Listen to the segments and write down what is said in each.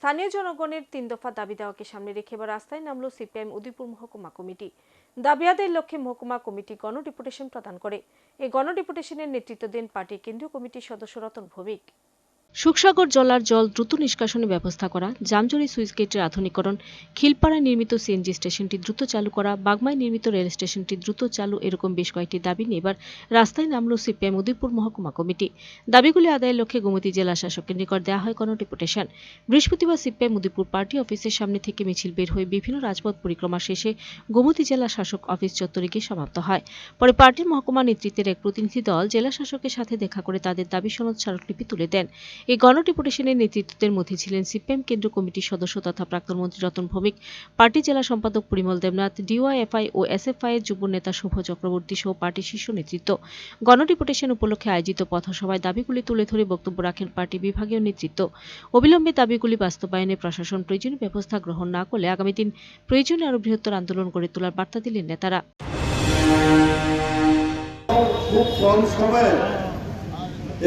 স্থানীয় জনগণের তিন দফা দাবি দেওয়াকে সামনে রেখে এবার রাস্তায় নামল সিপিআইএম উদয়পুর মহকুমা কমিটি। দাবি আদায়ের লক্ষ্যে মহকুমা কমিটি গণডেপুটেশন প্রদান করে। এই গণডিপুটেশনের নেতৃত্ব দেন পার্টির কেন্দ্রীয় কমিটির সদস্য রতন ভৌমিক। সুখসাগর জলার জল দ্রুত নিষ্কাশনের ব্যবস্থা করা, জামজরি সুইচ গেটের আধুনিকরণ, খিলপাড়ায় নির্মিত সিএনজি স্টেশনটি দ্রুত চালু করা, বাগমায় নির্মিত রেল স্টেশনটি দ্রুত চালু এরকম বেশ কয়েকটি দাবি নিয়ে এবার রাস্তায় নামল সিপিএম উদয়পুর মহকুমা কমিটি। দাবিগুলি আদায়ের লক্ষ্যে গোমতী জেলা শাসকের নিকট দেওয়া হয় কোনো ডেপুটেশন। বৃহস্পতিবার সিপিএম উদয়পুর পার্টি অফিসের সামনে থেকে মিছিল বের হয়ে বিভিন্ন রাজপথ পরিক্রমা শেষে গোমতী জেলা শাসক অফিস চত্বরে গিয়ে সমাপ্ত হয়। পরে পার্টির মহকুমা নেতৃত্বের এক প্রতিনিধি দল জেলা শাসকের সাথে দেখা করে তাদের দাবি সনদ স্মারকলিপি তুলে দেন। এই গণডেপুটেশনের নেতৃত্বের মধ্যে ছিলেন সিপিএম কেন্দ্র কমিটির সদস্য তথা প্রাক্তন মন্ত্রী রতন ভৌমিক, পার্টি জেলা সম্পাদক পরিমল দেবনাথ, ডিওয়াইএফআই ও এসএফআই এর যুব নেতা শুভ চক্রবর্তী সহ পার্টির শীর্ষ নেতৃত্ব। গণডেপুটেশন উপলক্ষে আয়োজিত পথসভায় দাবিগুলি তুলে ধরে বক্তব্য রাখেন পার্টি বিভাগীয় নেতৃত্ব। অবিলম্বে দাবিগুলি বাস্তবায়নে প্রশাসন প্রয়োজনীয় ব্যবস্থা গ্রহণ না করলে আগামী দিন প্রয়োজনে আরও বৃহত্তর আন্দোলন গড়ে তোলার বার্তা দিলেন নেতারা। খুব কম সময়ে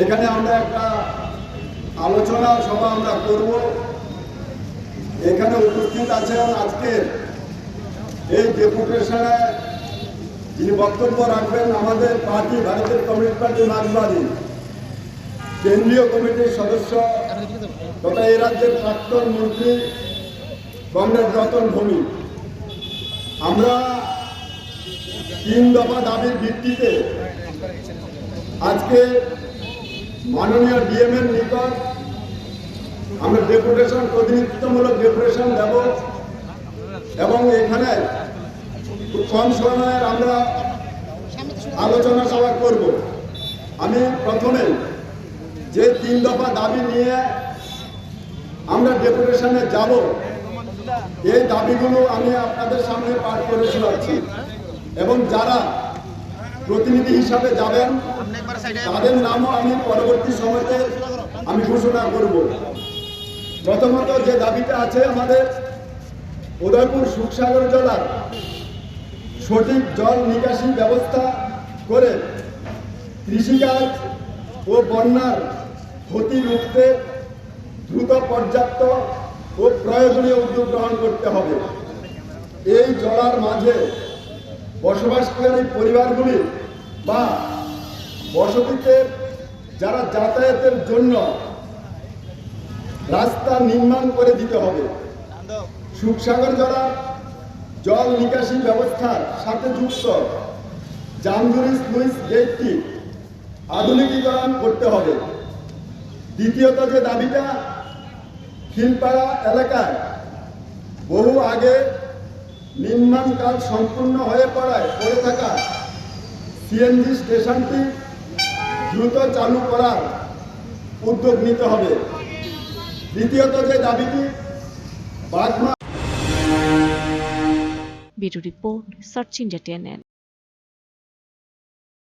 এখানে আমরা একটা আলোচনা সভা আমরা করব। এখানে উপস্থিত আছেন আজকের এই ডেপুটেশনে যিনি বক্তব্য রাখবেন আমাদের পার্টি, ভারতের কমিউনিস্ট পার্টি মার্কসবাদী। কেন্দ্রীয় কমিটির সদস্য তথা এই রাজ্যের প্রাক্তন মন্ত্রী কংগ্রেস রতন ভূমি আমরা তিন দফা দাবির ভিত্তিতে আজকে মাননীয় ডিএম এর নিকট আমরা ডেপুটেশন প্রতিনিধিত্বমূলক ডেপুটেশন দেব এবং এখানে খুব কম সময়ের আমরা আলোচনা সভা করব। আমি প্রথমে যে তিন দফা দাবি নিয়ে আমরা ডেপুটেশনে যাব, এই দাবিগুলো আমি আপনাদের সামনে পাঠ করে শোনাচ্ছি। এবং যারা প্রতিনিধি হিসাবে যাবেন, তাদের নামও আমি পরবর্তী সময়তে আমি ঘোষণা করব। প্রথমত যে দাবিটা আছে আমাদের উদয়পুর সুখসাগর জেলার সঠিক জল নিকাশি ব্যবস্থা করে কৃষিকাজ ও বন্যার ক্ষতি রুখতে দ্রুত পর্যাপ্ত ও প্রয়োজনীয় উদ্যোগ গ্রহণ করতে হবে। এই জলার মাঝে বসবাসকারী পরিবারগুলি বা বসতিতে যারা যাতায়াতের জন্য রাস্তা নির্মাণ করে দিতে হবে। সুখসাগর জলা জল নিকাশি ব্যবস্থার সাথে যুক্ত জামজুরি স্লুইস গেটটি আধুনিকীকরণ করতে হবে। দ্বিতীয়ত যে দাবিটা খিলপাড়া এলাকায় বহু আগে নির্মাণ কাজ সম্পূর্ণ হয়ে পড়ায় পড়ে থাকা সিএনজি স্টেশনটি দ্রুত চালু করার উদ্যোগ নিতে হবে। দ্বিতীয়ত যে দাবিটি বাগমা ব্যুরো রিপোর্ট, সার্চ ইন্ডিয়া